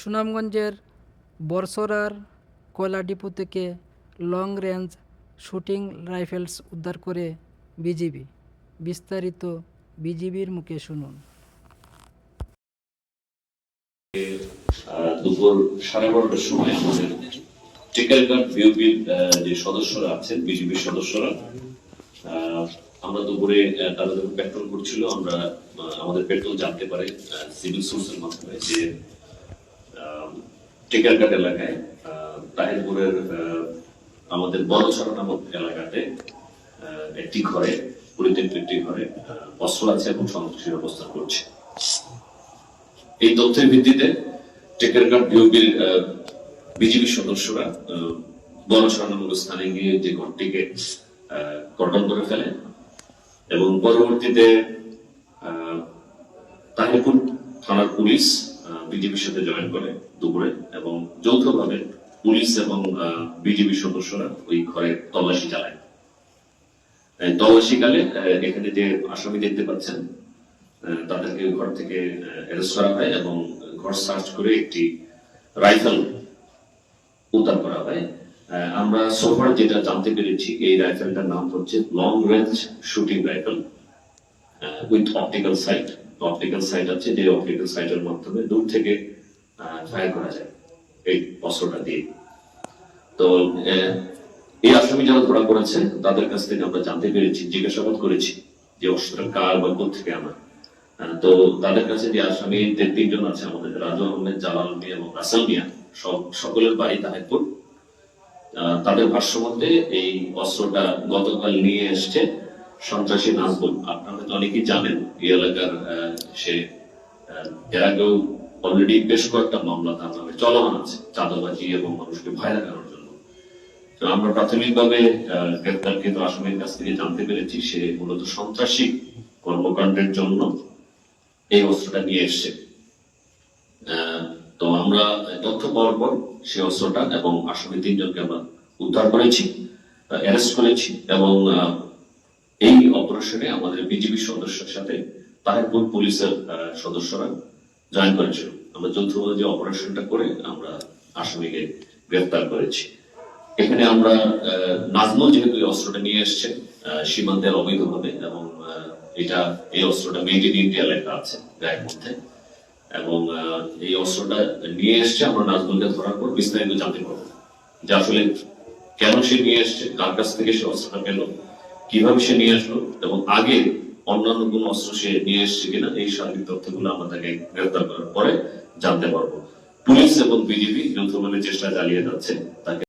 সুনামগঞ্জের বরসরার কয়লা ডিপো থেকে লং রেঞ্জ শুটিং রাইফেলস উদ্ধার করে বিজিবি। বিস্তারিত বিজিবির মুখে শুনুন। দুপুর সাড়ে বারোটার সময় আমাদের বিউপির যে সদস্যরা আছেন বিজেপির সদস্যরা আমরা দুপুরে তারা যখন পেট্রোল করছিল, আমরা আমাদের পেট্রোল জানতে পারে সিভিল সোর্সের মাধ্যমে যে টেকারঘাট এলাকায় তাহিরপুরের আমাদের বড়ছড়া নামক এলাকাতে একটি ঘরে পরিত্যক্ত একটি ঘরে অস্ত্র আছে এবং সন্ত্রাসীর অবস্থান করছে এই তথ্যের ভিত্তিতে টেকারঘাট বিওপির বিজেপি সদস্যরা বড়ছড়া নামক স্থানে গিয়ে যে ঘরটিকে কর্ডন করে ফেলে এবং পরবর্তীতে তাহিরপুর থানার পুলিশ বিজেপির সাথে জয়েন করে দুপুরে এবং যৌথভাবে পুলিশ এবং বিজেপি সদস্যরা ওই ঘরে তল্লাশি চালায়। তল্লাশিকালে এখানে যে আসামি দেখতে পাচ্ছেন তাদেরকে ঘর থেকে অ্যারেস্ট করা হয় এবং ঘর সার্চ করে একটি রাইফেল উদ্ধার করা হয়। আমরা সোফার যেটা জানতে পেরেছি, এই রাইফেলটার নাম হচ্ছে long range shooting rifle with optical sight optical sight আছে, যে অপটিক্যাল সাইটের মাধ্যমে দূর থেকে ফায়ার করা যায় এই অস্ত্রটা দিয়ে। তো এই আসামি যারা ধরা পড়েছে, তাদের কাছ থেকে আমরা জানতে পেরেছি, জিজ্ঞাসাবাদ করেছি যে অস্ত্রটা কার বা থেকে আনা। তো তাদের কাছে যে আসামি তিনজন আছে আমাদের, রাজু আহমেদ, জালাল মিয়া এবং রাসেল মিয়া, সব, সকলের বাড়ি তাহেরপুর। তাদের ভাষ্য মতে এই অস্ত্রটা গতকাল নিয়ে এসছে। সন্ত্রাসী নাজবুল আপনারা হয়তো অনেকেই জানেন, এই এলাকার সে এর আগেও অলরেডি বেশ কয়েকটা মামলা তার নামে চলমান আছে, চাঁদাবাজি এবং মানুষকে ভয় লাগানোর জন্য। তো আমরা প্রাথমিকভাবে গ্রেপ্তারকৃত আসামির কাছ থেকে জানতে পেরেছি, সে মূলত সন্ত্রাসী কর্মকাণ্ডের জন্য এই অস্ত্রটা নিয়ে এসছে। তো আমরা তথ্য পাওয়ার পর সেই অস্ত্রটা এবং আসামি তিনজনকে আমরা উদ্ধার করেছি অ্যারেস্ট করেছি এবং এই অপারেশনে আমাদের বিজিবি সদস্যের সাথে তাহিরপুর পুলিশের সদস্যরা জয়েন করেছিল। আমরা যৌথভাবে যে অপারেশনটা করে আমরা আসামিকে গ্রেফতার করেছি। এখানে আমরা নাজমুল যেহেতু অস্ত্রটা নিয়ে এসছে সীমান্তের অবৈধভাবে এবং এটা, এই অস্ত্রটা মেড ইন ইন্ডিয়া লেখা আছে গায়ের মধ্যে। এবং এই অস্ত্রটা নিয়ে এসছে, আমরা নাজমুলকে ধরার পর বিস্তারিত জানতে পারব যে আসলে কেন সে নিয়ে এসছে, কার কাছ থেকে সে অস্ত্রটা পেল কীভাবে সে নিয়ে আসলো এবং আগে অন্যান্য কোন অস্ত্র সে নিয়ে এসছে কিনা, এই সার্বিক তথ্যগুলো আমরা তাকে গ্রেফতার করার পরে জানতে পারব। পুলিশ এবং বিজেপি যৌথভাবে চেষ্টা চালিয়ে যাচ্ছে তাকে।